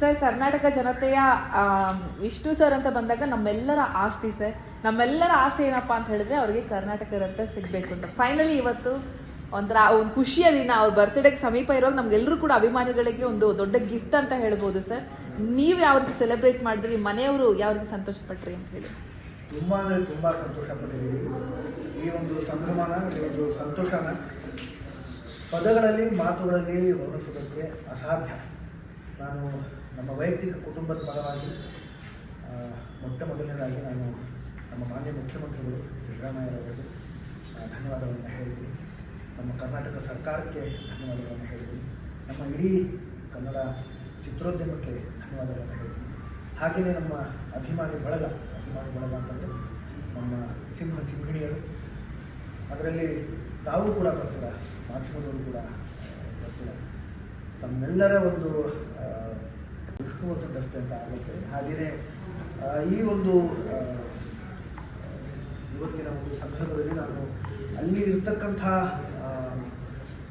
Sir Karnataka ಜನತೆಯ Vishnu sir ಅಂತ ಬಂದಾಗ ನಮ್ಮೆಲ್ಲರ ಆಸ್ತಿ ಸರ್ ನಮ್ಮೆಲ್ಲರ ಆಸೆ ಏನಪ್ಪ ಅಂತ ಹೇಳಿದ್ರೆ ಅವ್ರಿಗೆ ಕರ್ನಾಟಕ ರತ್ನ ಸಿಗ್ಬೇಕು ಅಂತ. ಫೈನಲಿ ಇವತ್ತು ಒಂಥರ ಒಂದು ಖುಷಿಯ ದಿನ, ಅವ್ರ ಬರ್ತ್ಡೇಗೆ ಸಮೀಪ ಇರೋ ನಮ್ಗೆಲ್ಲರೂ ಕೂಡ ಅಭಿಮಾನಿಗಳಿಗೆ ಒಂದು ದೊಡ್ಡ ಗಿಫ್ಟ್ ಅಂತ ಹೇಳ್ಬೋದು ಸರ್ ನೀವು ಯಾವ ರೀತಿ ಸೆಲೆಬ್ರೇಟ್ ಮಾಡಿದ್ರಿ? ಮನೆಯವರು ಯಾವ ರೀತಿ ಸಂತೋಷ ಪಟ್ರಿ ಅಂತ ಹೇಳಿ. ತುಂಬ ಅಂದರೆ ತುಂಬ ಸಂತೋಷ ಪಟ್ಟಿದ್ದೀವಿ ಈ ಒಂದು ಸಂಭ್ರಮನ, ಈ ಒಂದು ಸಂತೋಷನ ಪದಗಳಲ್ಲಿ, ಮಾತುಗಳಲ್ಲಿ ವರ್ಣಿಸೋದಕ್ಕೆ ಅಸಾಧ್ಯ. ನಾನು ನಮ್ಮ ವೈಯಕ್ತಿಕ ಕುಟುಂಬದ ಪರವಾಗಿ ಮೊಟ್ಟ ಮೊದಲನೇದಾಗಿ ನಾನು ನಮ್ಮ ಮಾನ್ಯ ಮುಖ್ಯಮಂತ್ರಿಗಳು ಸಿದ್ದರಾಮಯ್ಯರವರಿಗೆ ಧನ್ಯವಾದಗಳನ್ನು ಹೇಳ್ತೀನಿ. ನಮ್ಮ ಕರ್ನಾಟಕ ಸರ್ಕಾರಕ್ಕೆ ಧನ್ಯವಾದಗಳನ್ನು ಹೇಳ್ತೀನಿ. ನಮ್ಮ ಇಡೀ ಕನ್ನಡ ಚಿತ್ರೋದ್ಯಮಕ್ಕೆ ಧನ್ಯವಾದಗಳನ್ನು ಹೇಳ್ತೀನಿ. ಹಾಗೆಯೇ ನಮ್ಮ ಅಭಿಮಾನಿ ಬಳಗ ಅಭಿಮಾನಿ ಬಳಗ ಅಂತಂದರೆ ನಮ್ಮ ಸಿಂಹ ಸಿಂಹಿಣಿಯರು. ಅದರಲ್ಲಿ ತಾವು ಕೂಡ ಬರ್ತೀರ, ಮಾಧ್ಯಮದವರು ಕೂಡ ಬರ್ತೀರ? ತಮ್ಮೆಲ್ಲರ ಒಂದು ಆ, ವರ್ಷ ರಸ್ತೆ ಅಂತ ಆಗುತ್ತೆ. ಹಾಗೆಯೇ ಈ ಒಂದು ಇವತ್ತಿನ ಒಂದು ಸಂದರ್ಭದಲ್ಲಿ ನಾನು ಅಲ್ಲಿ ಇರ್ತಕ್ಕಂಥ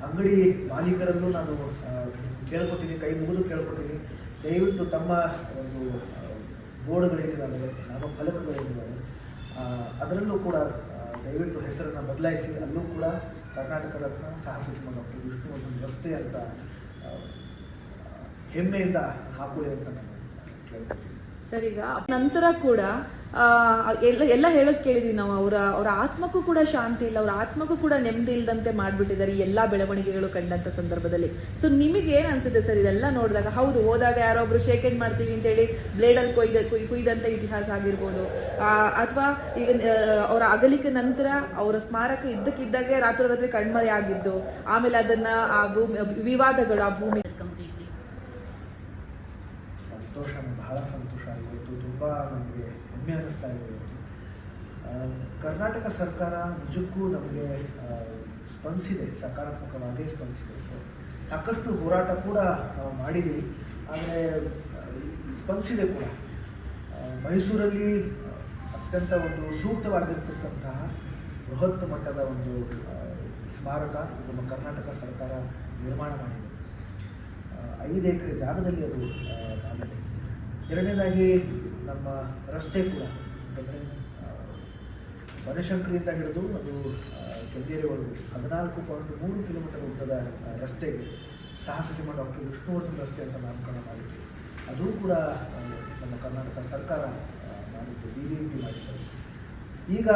ಅಂಗಡಿ ಮಾಲೀಕರನ್ನು ನಾನು ಕೇಳ್ಕೊತೀನಿ ಕೈ ಮುಗಿದು ಕೇಳ್ಕೊತೀನಿ. ದಯವಿಟ್ಟು ತಮ್ಮ ಒಂದು ಬೋರ್ಡ್ಗಳೇನಿದ್ದಾವೆ ನಮ್ಮ ಫಲಕಗಳೇನಿದ್ದಾವೆ ಅದರಲ್ಲೂ ಕೂಡ ದಯವಿಟ್ಟು ಹೆಸರನ್ನು ಬದಲಾಯಿಸಿ ಅಲ್ಲೂ ಕೂಡ ಕರ್ನಾಟಕ ರತ್ನ ಸಾಹಸ ಸಿಂಹ ಡಾಕ್ಟರ್ ವಿಷ್ಣುವರ್ಧನ್ ರಸ್ತೆ ಅಂತ ಹೆಮ್ಮೆಯಿಂದ ಹಾಕೊಳ್ಳಿ ಅಂತ ಸರ್, ಈಗ ನಂತರ ಕೂಡ ಎಲ್ಲ ಎಲ್ಲ ಹೇಳೋದ್ ಕೇಳಿದ್ವಿ ನಾವು. ಅವರ ಅವರ ಆತ್ಮಕ್ಕೂ ಕೂಡ ಶಾಂತಿ ಇಲ್ಲ, ಅವರ ಆತ್ಮಕ್ಕೂ ಕೂಡ ನೆಮ್ಮದಿ ಇಲ್ಲದಂತೆ ಮಾಡ್ಬಿಟ್ಟಿದ್ದಾರೆ ಈ ಎಲ್ಲಾ ಬೆಳವಣಿಗೆಗಳು ಕಂಡಂತ ಸಂದರ್ಭದಲ್ಲಿ. ಸೊ ನಿಮಗೆ ಏನ್ ಅನ್ಸುತ್ತೆ ಸರ್ ಇದೆಲ್ಲ ನೋಡಿದಾಗ? ಹೌದು, ಹೋದಾಗ ಯಾರೋ ಒಬ್ರು ಶೇಕ್ ಎಂಡ್ ಮಾಡ್ತೀವಿ ಅಂತ ಹೇಳಿ ಬ್ಲೇಡಲ್ಲಿ ಕೊಯ್ದ, ಕುಯ್, ಕುಯ್ದಂತ ಇತಿಹಾಸ ಆಗಿರ್ಬೋದು. ಅಥವಾ ಈಗ ಅವರ ಅಗಲಿಕೆ ನಂತರ ಅವರ ಸ್ಮಾರಕ ಇದ್ದಕ್ಕಿದ್ದಾಗೆ ರಾತ್ರೋರಾತ್ರಿ ಕಣ್ಮರೆ ಆಗಿದ್ದು ಆಮೇಲೆ ಅದನ್ನ ಆ ಭೂಮಿ, ವಿವಾದಗಳು, ಆ ಭೂಮಿ completely. ಸಂತೋಷ ಬಹಳ ಸಂತೋಷ ಇವತ್ತು ತುಂಬ ನಮಗೆ ಹೆಮ್ಮೆ ಅನ್ನಿಸ್ತಾ ಇದೆ ಕರ್ನಾಟಕ ಸರ್ಕಾರ ನಿಜಕ್ಕೂ ನಮಗೆ ಸ್ಪಂದಿಸಿದೆ, ಸಕಾರಾತ್ಮಕವಾಗಿ ಸ್ಪಂದಿಸಿದೆ. ಸಾಕಷ್ಟು ಹೋರಾಟ ಕೂಡ ನಾವು ಮಾಡಿದ್ದೀವಿ ಆದರೆ ಸ್ಪಂದಿಸಿದೆ ಕೂಡ. ಮೈಸೂರಲ್ಲಿ ಅತ್ಯಂತ ಒಂದು ಸೂಕ್ತವಾಗಿರ್ತಕ್ಕಂತಹ ಬೃಹತ್ ಮಟ್ಟದ ಒಂದು ಸ್ಮಾರಕ ನಮ್ಮ ಕರ್ನಾಟಕ ಸರ್ಕಾರ ನಿರ್ಮಾಣ ಮಾಡಿದೆ. ಐದು ಎಕರೆ ಜಾಗದಲ್ಲಿ ಅದು ಮಾಡಿದೆ. ಎರಡನೇದಾಗಿ ನಮ್ಮ ರಸ್ತೆ ಕೂಡ ಅಂತಂದರೆ ಬನಶಂಕರಿಯಿಂದ ಹಿಡಿದು ಅದು ಕೆಂದೇರಿವರೆಗೂ ಹದಿನಾಲ್ಕು ಪಾಯಿಂಟ್ ಮೂರು ಕಿಲೋಮೀಟರ್ ಉದ್ದದ ರಸ್ತೆಗೆ ಸಾಹಸ ಸಿಂಹ ಡಾಕ್ಟರ್ ವಿಷ್ಣುವರ್ಧನ್ ರಸ್ತೆ ಅಂತ ನಾಮಕರಣ ಮಾಡಿದ್ವಿ. ಅದು ಕೂಡ ನಮ್ಮ ಕರ್ನಾಟಕ ಸರ್ಕಾರ ಮಾಡಿದ್ದು ಬಿ ಜೆ ಪಿ ಮಾಡಿದ್ದು. ಈಗ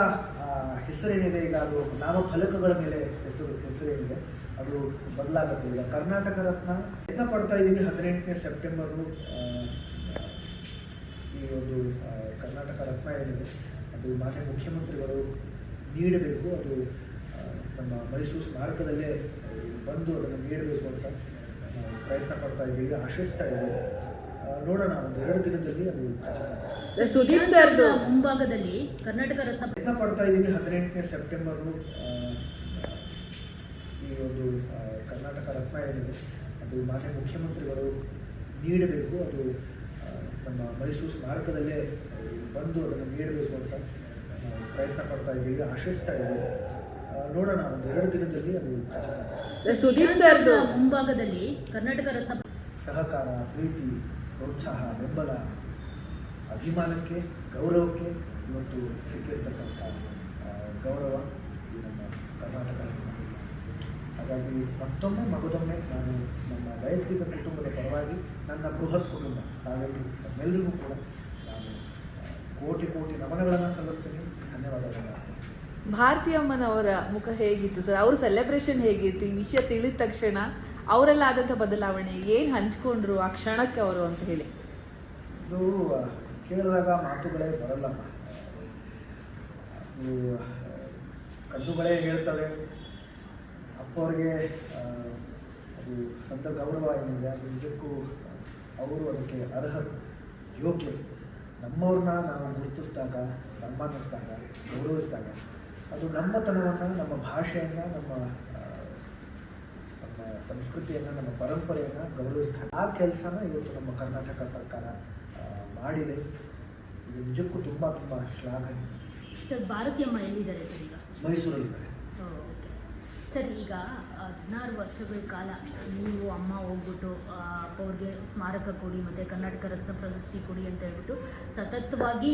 ಹೆಸರೇನಿದೆ, ಈಗ ಅದು ನಾಮಫಲಕಗಳ ಮೇಲೆ ಹೆಸರು, ಹೆಸರೇನಿದೆ, ಅದು ಬದಲಾಗುತ್ತೆ. ಈಗ ಕರ್ನಾಟಕ ರತ್ನ ಯತ್ನ ಪಡ್ತಾ ಇದ್ದೀವಿ ಹದಿನೆಂಟನೇ ಸೆಪ್ಟೆಂಬರು ಈ ಒಂದು ಕರ್ನಾಟಕ ರತ್ನ ಏನಿದೆ ಅದು ಮಾನ್ಯ ಮುಖ್ಯಮಂತ್ರಿಗಳು ನೀಡಬೇಕು ಅದು ನಮ್ಮ ಮೈಸೂರು ಸ್ಮಾರಕದಲ್ಲೇ ಬಂದು ಅದನ್ನು ನೀಡಬೇಕು ಅಂತ ಪ್ರಯತ್ನ ಪಡ್ತಾ ಇದ್ದೀವಿ ಆಶಿಸ್ತಾ ಇದ್ದೀವಿ. ಆ, ನೋಡೋಣ ಒಂದು ಎರಡು ದಿನದಲ್ಲಿ ಅದು ಸುದೀಪ್ ಸರ್ದು. ಮುಂಭಾಗದಲ್ಲಿ ಕರ್ನಾಟಕ ರತ್ನ ಪ್ರಯತ್ನ ಪಡ್ತಾ ಇದ್ದೀವಿ ಹದಿನೆಂಟನೇ ಸೆಪ್ಟೆಂಬರು ಈ ಒಂದು ಕರ್ನಾಟಕ ರತ್ನ ಏನಿದೆ ಅದು ಮಾನ್ಯ ಮುಖ್ಯಮಂತ್ರಿಗಳು ನೀಡಬೇಕು ಅದು ನಮ್ಮ ಮೈಸೂರು ಸ್ಮಾರಕದಲ್ಲೇ ಬಂದು ಅದನ್ನು ನೀಡಬೇಕು ಅಂತ ನಾವು ಪ್ರಯತ್ನ ಪಡ್ತಾ ಇದ್ದೀವಿ ಆಶಿಸ್ತಾ ಇದ್ದೀವಿ ನೋಡೋಣ ಒಂದು ಎರಡು ದಿನದಲ್ಲಿ ಅದು ಸುದೀಪ್ ಸರ್ದು. ಮುಂಭಾಗದಲ್ಲಿ ಕರ್ನಾಟಕ ರತ್ನ ಸಹಕಾರ ಪ್ರೀತಿ ಪ್ರೋತ್ಸಾಹ ಬೆಂಬಲ ಅಭಿಮಾನಕ್ಕೆ ಗೌರವಕ್ಕೆ ಇವತ್ತು ಸಿಕ್ಕಿರ್ತಕ್ಕಂಥ ಗೌರವ ಈ ನಮ್ಮ ಕರ್ನಾಟಕ ಹಾಗಾಗಿ ಮತ್ತೊಮ್ಮೆ ಮಗದೊಮ್ಮೆ ನಾನು ನಮ್ಮ ವೈಯಕ್ತಿಕ ಕುಟುಂಬದ ಪರವಾಗಿ ನನ್ನ ಬೃಹತ್ ಕುಟುಂಬ ತಾವೆಲ್ಲರೂ ತಮ್ಮೆಲ್ಲರಿಗೂ ಕೂಡ ನಾನು ಕೋಟಿ ಕೋಟಿ ನಮನಗಳನ್ನು ಸಲ್ಲಿಸ್ತೀನಿ. ಧನ್ಯವಾದಗಳನ್ನು ಭಾರತೀಯಮ್ಮನವರ ಮುಖ ಹೇಗಿತ್ತು ಸರ್? ಅವ್ರ ಸೆಲೆಬ್ರೇಷನ್ ಹೇಗಿತ್ತು? ಈ ವಿಷಯ ತಿಳಿದ ತಕ್ಷಣ ಅವರೆಲ್ಲ ಆದಂಥ ಬದಲಾವಣೆ ಏನು ಹಂಚ್ಕೊಂಡ್ರು ಆ ಕ್ಷಣಕ್ಕೆ ಅವರು ಅಂತ ಹೇಳಿ. ಇದು ಕೇಳಿದಾಗ ಮಾತುಗಳೇ ಬರಲ್ಲಮ್ಮ. ಅದು ಆ, ಕಣ್ಣುಗಳೇ ಹೇಳ್ತವೆ. ಅಪ್ಪವ್ರಿಗೆ ಅದು ಸಂತ ಗೌರವ ಏನಿದೆ ಅದು ನಿಜಕ್ಕೂ ಅವರು ಅದಕ್ಕೆ ಅರ್ಹ ಯೋಗ್ಯ. ನಮ್ಮವ್ರನ್ನ ನಾವು ಗುರುತಿಸಿದಾಗ ಸನ್ಮಾನಿಸಿದಾಗ ಗೌರವಿಸಿದಾಗ ಅದು ನಮ್ಮತನವನ್ನು ನಮ್ಮ ಭಾಷೆಯನ್ನು ನಮ್ಮ ನಮ್ಮ ಸಂಸ್ಕೃತಿಯನ್ನು ನಮ್ಮ ಪರಂಪರೆಯನ್ನು ಗೌರವಿಸ್ತಾರೆ ಆ ಕೆಲಸನ ಇವತ್ತು ನಮ್ಮ ಕರ್ನಾಟಕ ಸರ್ಕಾರ ಮಾಡಿದೆ. ಇದು ನಿಜಕ್ಕೂ ತುಂಬ ತುಂಬ ಶ್ಲಾಘನೀಯ. ಸರ್ ಭಾರತೀಯ ಮೈಸೂರಲ್ಲಿದ್ದಾರೆ. ಸರ್, ಈಗ ಹದಿನಾರು ವರ್ಷಗಳ ಕಾಲ ನೀವು ಅಮ್ಮ ಹೋಗ್ಬಿಟ್ಟು ಅವ್ರಿಗೆ ಸ್ಮಾರಕ ಕೊಡಿ, ಮತ್ತು ಕರ್ನಾಟಕ ರತ್ನ ಪ್ರಶಸ್ತಿ ಕೊಡಿ ಅಂತ ಹೇಳ್ಬಿಟ್ಟು ಸತತವಾಗಿ